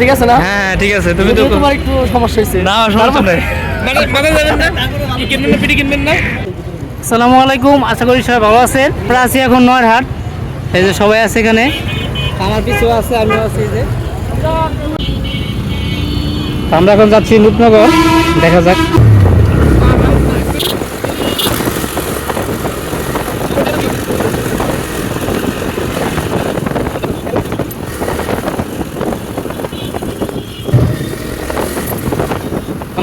ঠিক আছে না? হ্যাঁ ঠিক আছে তুমি তো তোমার একটু সমস্যা হয়েছে। না সমস্যা নাই। মানে মানে যাবেন না কি কিনবেন না পিটি কিনবেন না? আসসালামু আলাইকুম আশা করি সবাই ভালো আছেন। আমরা আছি এখন নয়রহাট। এই যে সবাই আছে এখানে। আমার পিছু আছে আমিও আছি যে। আমরা এখন যাচ্ছি রূপনগর। দেখা যাক।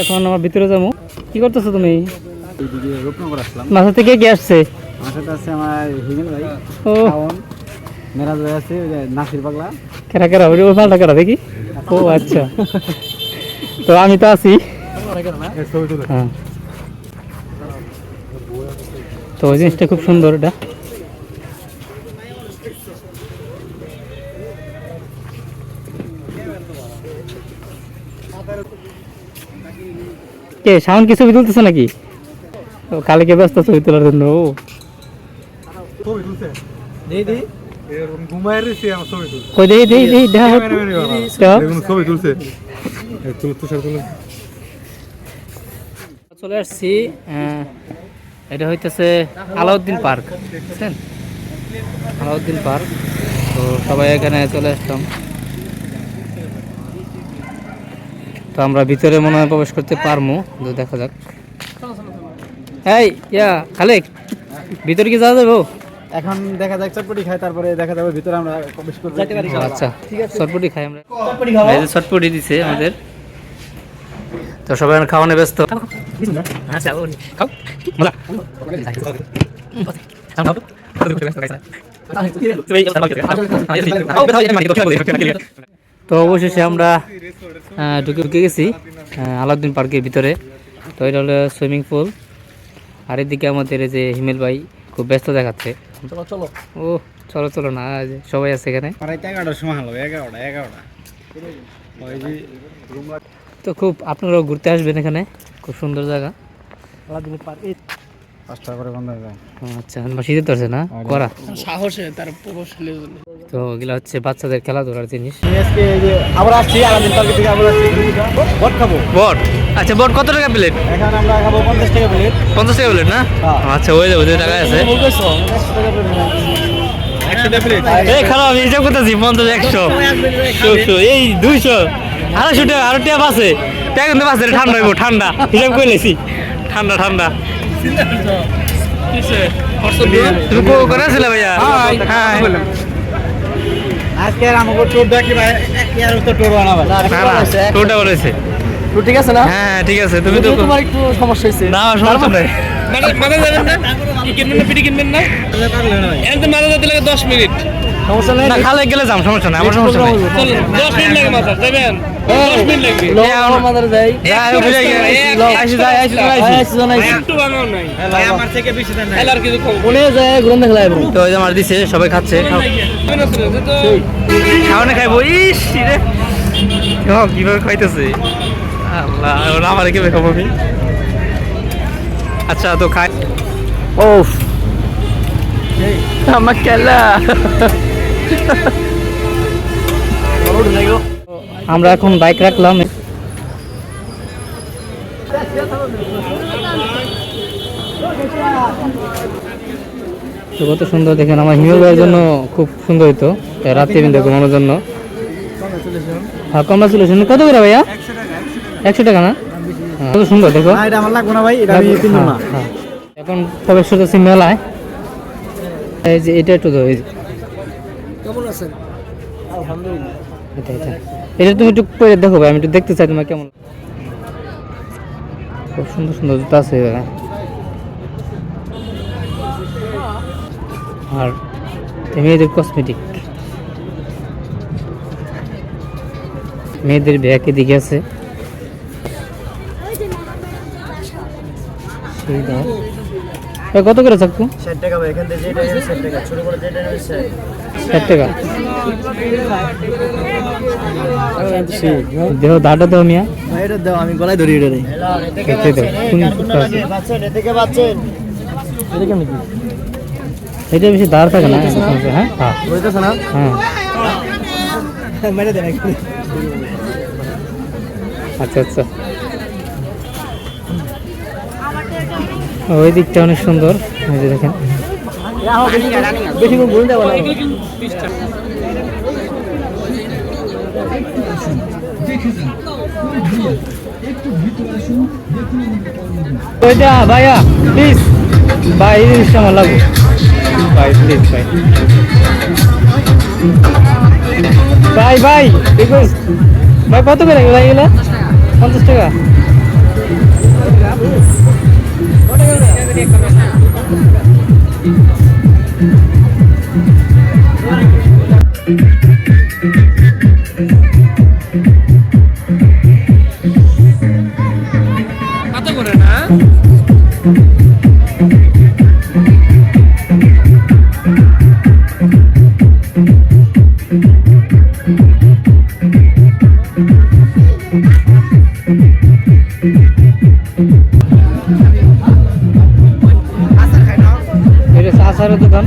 এখন আমার ভিতরে যাব। কি করতেছো তুমি? মাথা থেকে কে আসছে? আছে আমার হিমেল ভাই ও। শাওন মেরাজ ভাই আছে নাসির পাগলা। কেরা কেরা? ওই ওই পাল্টা কেরা দেখি? ও আচ্ছা। তো আমি তো আছি। হ্যাঁ। তো ওই জিনিসটা খুব সুন্দর এটা। কে সাউন্ড কি ছবি তুলতেছে নাকি? ও কালকে ব্যস্ত ছবি তোলার জন্য ও। চলে আসছি এটা হইতেছে আলাউদ্দিন পার্ক বুঝছেন? আলাউদ্দিন পার্ক। তো সবাই এখানে চলে আসলাম। তো আমরা ভিতরে মনে হয় প্রবেশ করতে পারব তো দেখা যাক এই ইয়া খালেক ভিতরে কি যাওয়া যাব এখন দেখা যাক চটপটি খাই তারপরে দেখা যাবে ভিতরে আমরা প্রবেশ করব আচ্ছা চটপটি খাই আমরা এই যে চটপটি দিছে আমাদের তো সবাই এখন খাওয়ানো ব্যস্ত আচ্ছা, খাও। মজা। তো অবশেষে আমরা ঢুকে ঢুকে গেছি আলাউদ্দিন পার্কের ভিতরে। তো এটা হলো সুইমিং পুল। আর এদিকে আমাদের এই যে হিমেল ভাই খুব ব্যস্ত দেখাচ্ছে। ও চলো চলো না সবাই আছে এখানে। তো খুব আপনারাও ঘুরতে আসবেন এখানে খুব সুন্দর জায়গা। আলাদিনের পার্ক এই পাঁচটা করে বন্ধ হয়ে যায়। আচ্ছা শীতের ধরছে না? করা। সাহসে তার জন্য। তো এগুলা হচ্ছে বাচ্চাদের খেলাধুলার জিনিস আজকে এই আবার আসছি আলাদিন পার্কের থেকে আবার আসছি বট খাব বট আচ্ছা বট কত টাকা প্লেট এখন আমরা খাব পঞ্চাশ টাকা প্লেট পঞ্চাশ টাকা প্লেট না হ্যাঁ। আচ্ছা ওই যাব টাকা আছে একশো টাকা প্লেট এই খারাপ পঞ্চাশ একশো এই দুইশো আড়াইশো টাকা আরও টাকা আছে টাকা কিন্তু বাসে ঠান্ডা হইব ঠান্ডা হিসাব করে লেছি ঠান্ডা ঠান্ডা তুমি করে আসলে ভাইয়া হ্যাঁ আজকে আমাকে টোর দেখি ভাই আর তো টোর বানাবে না। না টোটা বলেছে। তো ঠিক আছে না? হ্যাঁ ঠিক আছে তুমি তো তোমার একটু সমস্যা হয়েছে। না সমস্যা নাই। মানে মানে যাবেন না? কি কিনবেন না পিটি কিনবেন না? এত মাথা যেতে লাগে দশ মিনিট। সমস্যা নেই না খালে গেলে যাম সমস্যা নাই আমার সমস্যা নাই চলুন দশ মিনিট লাগে মাথা যাবেন দশ মিনিট লাগবে লও, লও, যাই যাই হোক, বুঝাই গেছে। লও। আইসি যাই, আইসি যাই, আইসি। আয়, আইসি, জন আইসি। একটু বানাও নাই ভাই আমার থেকে বেশি দেন না আর কিছু খাব কোনে যায় তো আমার দিছে সবাই খাচ্ছে খাইবো ইস রে কীভাবে খাইতেছে আল্লাহ ওরা আমার কীভাবে খাব আমি আচ্ছা তো খাই ওফ আমার খেলা আমরা এখন বাইক রাখলাম। তো কত সুন্দর দেখেন আমার হিমেল ভাইয়ের জন্য খুব সুন্দর হইতো। রাত্রে কিন্তু ঘুমানোর জন্য। হ্যাঁ কংগ্রাচুলেশন কত করে ভাইয়া? একশো টাকা না? হ্যাঁ, কত সুন্দর দেখো। হ্যাঁ, হ্যাঁ। এখন প্রবেশ করতেছি মেলায়। এই যে এটা একটু কেমন আছেন? আলহামদুলিল্লাহ। এটা এটা তুমি একটু পরে দেখো ভাই আমি একটু দেখতে চাই তোমার কেমন। খুব সুন্দর সুন্দর জুতা আছে আর মেয়েদের কসমেটিক মেয়েদের ব্যাগ এদিকে আছে। সেই এ, কত করে চাকু? ষাট টাকা ভাই এখান থেকে যেটা ষাট টাকা ছোট বড় যেটা ষাট। ষাট টাকা? দেহ দাটা দেহ মিয়া। এটা দাও আমি গলায় ধরি এটা দাও কেমন কি? বেশি দাঁড় থাকে না হ্যাঁ? হ্যাঁ। বুঝতেছ না? হ্যাঁ। মেরে দেন আচ্ছা আচ্ছা। ওই দিকটা অনেক সুন্দর। এই যে দেখেন। ওইটা প্লিজ ভাই, এই জিনিসটা আমার ভাই ভাই। কত করে ভাই পঞ্চাশ টাকা? কত আচারের দোকান।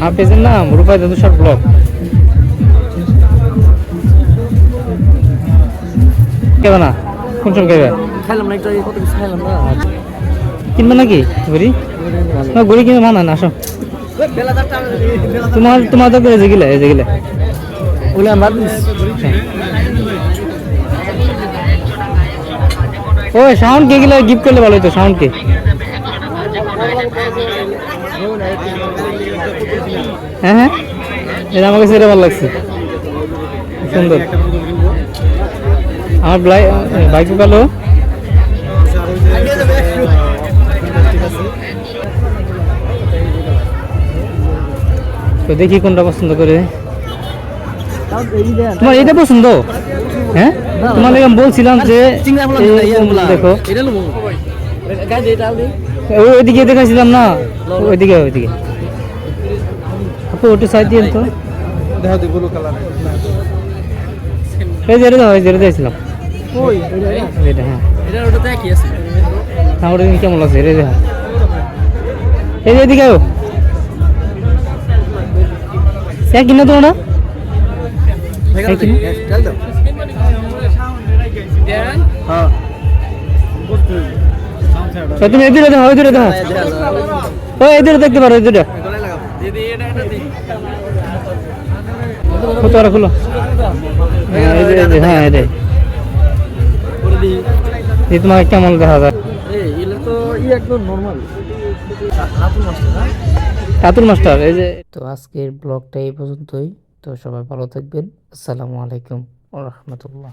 ভাই পেজের নাম রূপাই দাদুসার ব্লগ। কেবে না? কোন সময় কেবে খাইলাম না একটু কত কিছু খাইলাম না। কিনবে নাকি গড়ি? না গড়ি কিনে মানা না আসো। তোমার তোমার তো করে যেগুলা এই যেগুলা। ওগুলো আমার ও সাউন্ড কে গেলে গিফট করলে ভালো হতো সাউন্ড কে? হ্যাঁ হ্যাঁ। এটা আমার কাছে এটা ভালো লাগছে। সুন্দর। আমার বাইক কালো তো দেখি কোনটা পছন্দ করে। তোমার এটা পছন্দ? হ্যাঁ? তোমার আমি বলছিলাম যে দেখো। ওইদিকে দেখাইছিলাম না? ওইদিকে ওইদিকে। আপু, ওটা সাইড দিয়ে তো। এই যে দাও, এই যে দিয়েছিলাম। হ্যাঁ। আছে। আমার কেমন লাগছে, এটা দেখা। এই যে এদিকে চল দাও হ্যাঁ। তুমি এই দুটো দেখো। দুটো দেখো ওই এই দুটো দেখতে পারো এই দুটো কত আর খুলো। হ্যাঁ যে, এই হ্যাঁ তোমার কেমন দেখা যায়? এগুলো তো ই একদম নরমাল নাতুন মাস্টার, এই যে তো আজকের ব্লগটা এই পর্যন্তই। তো সবাই ভালো থাকবেন। আসসালামু আলাইকুম রহমতুল্লাহ।